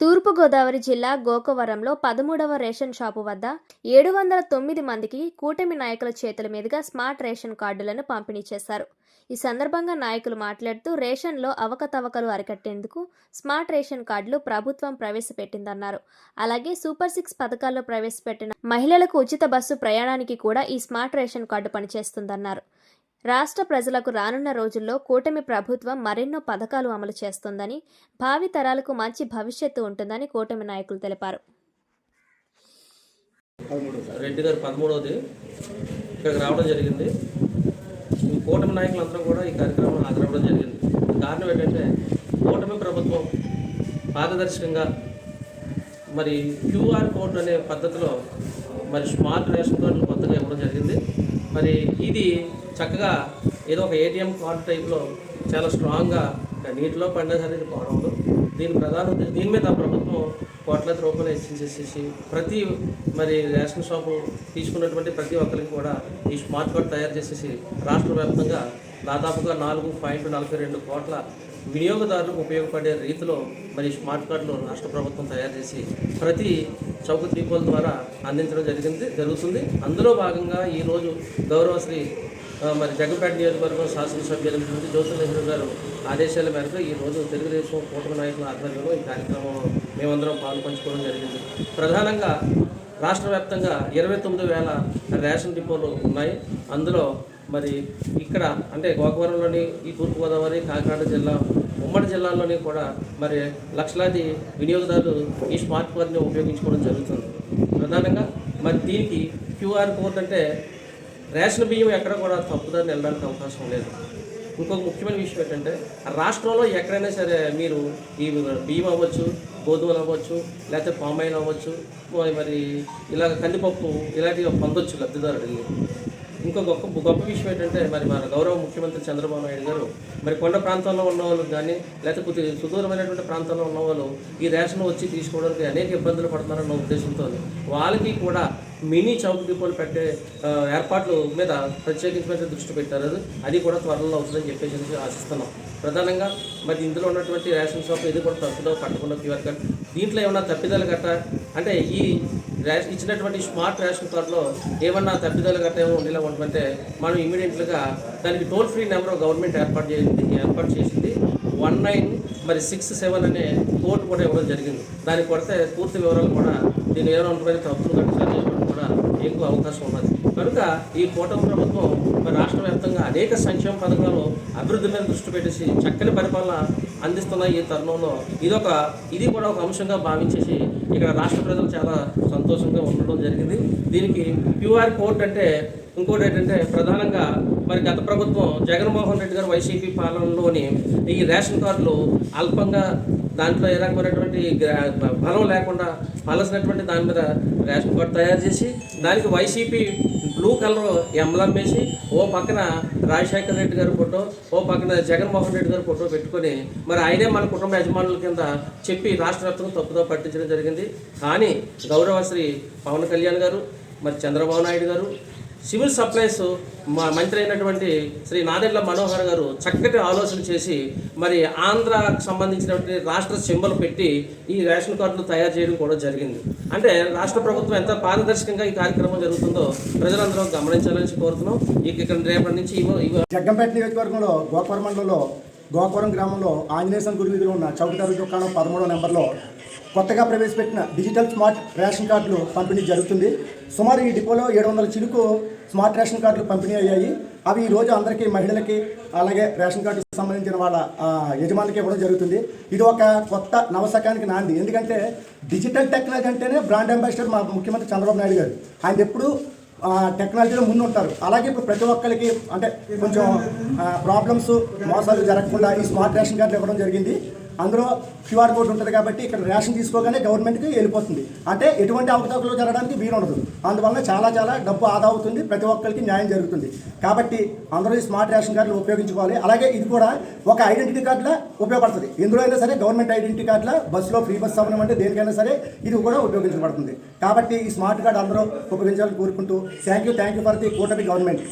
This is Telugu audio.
తూర్పుగోదావరి జిల్లా గోకవరంలో పదమూడవ రేషన్ షాపు వద్ద ఏడు వందల తొమ్మిది మందికి కూటమి నాయకుల చేతుల మీదుగా స్మార్ట్ రేషన్ కార్డులను పంపిణీ చేశారు. ఈ సందర్భంగా నాయకులు మాట్లాడుతూ రేషన్లో అవకతవకలు అరికట్టేందుకు స్మార్ట్ రేషన్ కార్డులు ప్రభుత్వం ప్రవేశపెట్టిందన్నారు. అలాగే సూపర్ సిక్స్ పథకాల్లో ప్రవేశపెట్టిన మహిళలకు ఉచిత బస్సు ప్రయాణానికి కూడా ఈ స్మార్ట్ రేషన్ కార్డు పనిచేస్తుందన్నారు. రాష్ట్ర ప్రజలకు రానున్న రోజుల్లో కూటమి ప్రభుత్వం మరెన్నో పథకాలు అమలు చేస్తుందని భావి తరాలకు మంచి భవిష్యత్తు ఉంటుందని కూటమి నాయకులు తెలిపారు. రెడ్డి గారు పదమూడవది. ఇక్కడికి రావడం జరిగింది. కూటమి నాయకులందరూ కూడా ఈ కార్యక్రమం హాజరవడం జరిగింది. కారణం ఏంటంటే కూటమి ప్రభుత్వం పారదర్శకంగా మరి క్యూఆర్ కోడ్ అనే పద్ధతిలో మరి స్మార్ట్ రేషన్ కార్డులు కొత్తగా ఇవ్వడం జరిగింది. మరి ఇది చక్కగా ఏదో ఒక ఏటీఎం కార్డు టైప్లో చాలా స్ట్రాంగ్గా నీటిలో పడినా సరే ఇది దీని ప్రధాన ఉద్దేశం దీని మీద ప్రభుత్వం కోట్లాది రూపాయలు హెచ్చించేసేసి ప్రతి మరి రేషన్ షాపు తీసుకున్నటువంటి ప్రతి ఒక్కరికి కూడా ఈ స్మార్ట్ కార్డ్ తయారు చేసేసి రాష్ట్ర వ్యాప్తంగా దాదాపుగా నాలుగు పాయింట్ నలభై రెండు కోట్ల వినియోగదారులకు ఉపయోగపడే రీతిలో మరి స్మార్ట్ కార్డులు రాష్ట్ర ప్రభుత్వం తయారు చేసి ప్రతి చౌక దీపాల ద్వారా అందించడం జరిగింది జరుగుతుంది. అందులో భాగంగా ఈరోజు గౌరవశ్రీ మరి జగ్గపేట నియోజకవర్గం శాసనసభ్యులైనటువంటి జ్యోతుల నెహ్రూ గారు ఆదేశాల మేరకు ఈ రోజు తెలుగుదేశం కూటమి నాయకుల ఆధ్వర్యంలో ఈ కార్యక్రమం మేమందరం పాల్పంచుకోవడం జరిగింది. ప్రధానంగా రాష్ట్ర వ్యాప్తంగా ఇరవై తొమ్మిది వేల రేషన్ డిపోలు ఉన్నాయి. అందులో మరి ఇక్కడ అంటే గోకవరంలోని ఈ తూర్పుగోదావరి కాకినాడ జిల్లా ఉమ్మడి జిల్లాల్లోని కూడా మరి లక్షలాది వినియోగదారులు ఈ స్మార్ట్ కార్డ్ని ఉపయోగించుకోవడం జరుగుతుంది. ప్రధానంగా మరి దీనికి క్యూఆర్ కోడ్ అంటే రేషన్ బియ్యం ఎక్కడ కూడా తప్పుదారిని వెళ్ళడానికి అవకాశం లేదు. ఇంకొక ముఖ్యమైన విషయం ఏంటంటే రాష్ట్రంలో ఎక్కడైనా సరే మీరు ఈ బియ్యం అవ్వచ్చు గోధుమలు అవ్వచ్చు లేకపోతే పామాయిల్ అవ్వచ్చు మరి- మరి ఇలాగ కందిపప్పు ఇలాంటివి పొందొచ్చు లబ్ధిదారుడు ఇంకో గొప్ప గొప్ప విషయం ఏంటంటే మరి మన గౌరవ ముఖ్యమంత్రి చంద్రబాబు నాయుడు గారు మరి కొండ ప్రాంతాల్లో ఉన్నవాళ్ళు కానీ లేకపోతే సుదూరమైనటువంటి ప్రాంతాల్లో ఉన్న వాళ్ళు ఈ రేషన్ వచ్చి తీసుకోవడానికి అనేక ఇబ్బందులు పడుతున్నారన్న ఉద్దేశంతో వాళ్ళకి కూడా మినీ చౌక డిపోలు పెట్టే ఏర్పాట్లు మీద ప్రత్యేకించిన దృష్టి పెట్టారు. అది కూడా త్వరలో అవుతుందని చెప్పేసి ఆశిస్తున్నాం. ప్రధానంగా మరి ఇందులో ఉన్నటువంటి రేషన్ షాప్ ఇది కూడా తప్పుదో పట్టకుండా క్యూఆర్ కార్డ్ దీంట్లో ఏమన్నా తప్పిదాలు గట్ట? అంటే ఈ రేష్ ఇచ్చినటువంటి స్మార్ట్ రేషన్ కార్డులో ఏమన్నా తప్పిదాలు గట్ట ఏమో ఉండేలా ఉంటుందంటే మనం ఇమీడియట్గా దానికి టోల్ ఫ్రీ నెంబర్ గవర్నమెంట్ ఏర్పాటు చేసింది ఏర్పాటు చేసింది. వన్ నైన్ మరి సిక్స్ సెవెన్ అనే కోడ్ కూడా ఇవ్వడం జరిగింది. దానికి కొడితే పూర్తి వివరాలు కూడా దీని ఏమైనా ఉంటుంది తప్పులు గట్ట కూడా ఎక్కువ అవకాశం ఉన్నది. కనుక ఈ కూటమి ప్రభుత్వం మరి రాష్ట్ర వ్యాప్తంగా అనేక సంక్షేమ పథకాలు అభివృద్ధి మీద దృష్టి పెట్టేసి చక్కని పరిపాలన అందిస్తున్న ఈ తరుణంలో ఇదొక ఇది కూడా ఒక అంశంగా భావించేసి ఇక్కడ రాష్ట్ర ప్రజలు చాలా సంతోషంగా ఉండడం జరిగింది. దీనికి క్యూఆర్ కోడ్ అంటే ఇంకోటి ఏంటంటే ప్రధానంగా మరి గత ప్రభుత్వం జగన్మోహన్ రెడ్డి గారు వైసీపీ పాలనలోని ఈ రేషన్ కార్డులు అల్పంగా దాంట్లో ఏ రకమైనటువంటి బలం లేకుండా పలసినటువంటి దాని మీద రేషన్ కార్డు తయారు చేసి దానికి వైసీపీ బ్లూ కలర్ ఎంబ్లం వేసి ఓ పక్కన రాజశేఖర రెడ్డి గారి ఫోటో ఓ పక్కన జగన్మోహన్ రెడ్డి గారి ఫోటో పెట్టుకొని మరి ఆయనే మన కుటుంబ యజమానుల కింద చెప్పి రాష్ట్ర వ్యాప్తంగా తప్పుదో పట్టించడం జరిగింది. కానీ గౌరవశ్రీ పవన్ కళ్యాణ్ గారు మరి చంద్రబాబు నాయుడు గారు సివిల్ సప్లైస్ మా మంత్రి అయినటువంటి శ్రీ నాదెళ్ళ మనోహర్ గారు చక్కటి ఆలోచన చేసి మరి ఆంధ్రాకు సంబంధించినటువంటి రాష్ట్ర సింబల్ పెట్టి ఈ రేషన్ కార్డులు తయారు చేయడం కూడా జరిగింది. అంటే రాష్ట్ర ప్రభుత్వం ఎంత పారదర్శకంగా ఈ కార్యక్రమం జరుగుతుందో ప్రజలందరూ గమనించాలని కోరుతున్నాం. ఇక్కడ రేపటి నుంచి జగ్గంపేట నియోజకవర్గంలో గోపురం మండలంలో గోపురం గ్రామంలో ఆంజనేయ స్వామి గుడి వీధిలో ఉన్న చౌకదారు దుకాణం పదమూడో నెంబర్లో కొత్తగా ప్రవేశపెట్టిన డిజిటల్ స్మార్ట్ రేషన్ కార్డులు పంపిణీ జరుగుతుంది. సుమారు ఈ డిపోలో ఏడు వందల చిలుకు స్మార్ట్ రేషన్ కార్డులు పంపిణీ అయ్యాయి. అవి ఈ రోజు అందరికీ మహిళలకి అలాగే రేషన్ కార్డుకి సంబంధించిన వాళ్ళ యజమానికి ఇవ్వడం జరుగుతుంది. ఇది ఒక కొత్త నవశకానికి నాంది. ఎందుకంటే డిజిటల్ టెక్నాలజీ అంటేనే బ్రాండ్ అంబాసిడర్ మా ముఖ్యమంత్రి చంద్రబాబు నాయుడు గారు. ఆయన ఎప్పుడు టెక్నాలజీలో ముందు ఉంటారు. అలాగే ఇప్పుడు ప్రతి ఒక్కరికి అంటే కొంచెం ప్రాబ్లమ్స్ మోసాలు జరగకుండా ఈ స్మార్ట్ రేషన్ కార్డులు ఇవ్వడం జరిగింది. అందులో క్యూఆర్ కోడ్ ఉంటుంది కాబట్టి ఇక్కడ రేషన్ తీసుకోగానే గవర్నమెంట్కి వెళ్ళిపోతుంది. అంటే ఎటువంటి అవకతవకలు జరగడానికి వీలు ఉండదు. అందువల్ల చాలా చాలా డబ్బు ఆదా అవుతుంది. ప్రతి ఒక్కరికి న్యాయం జరుగుతుంది. కాబట్టి అందరూ ఈ స్మార్ట్ రేషన్ కార్డులు ఉపయోగించుకోవాలి. అలాగే ఇది కూడా ఒక ఐడెంటిటీ కార్డులా ఉపయోగపడుతుంది. ఎందులో అయినా సరే గవర్నమెంట్ ఐడెంటిటీ కార్డులా బస్సులో ఫ్రీ బస్ అవ్వడం అంటే దేనికైనా సరే ఇది కూడా ఉపయోగించబడుతుంది. కాబట్టి ఈ స్మార్ట్ కార్డు అందరూ ఉపయోగించాలని కోరుకుంటూ thank you thank you for the కూటమి గవర్నమెంట్.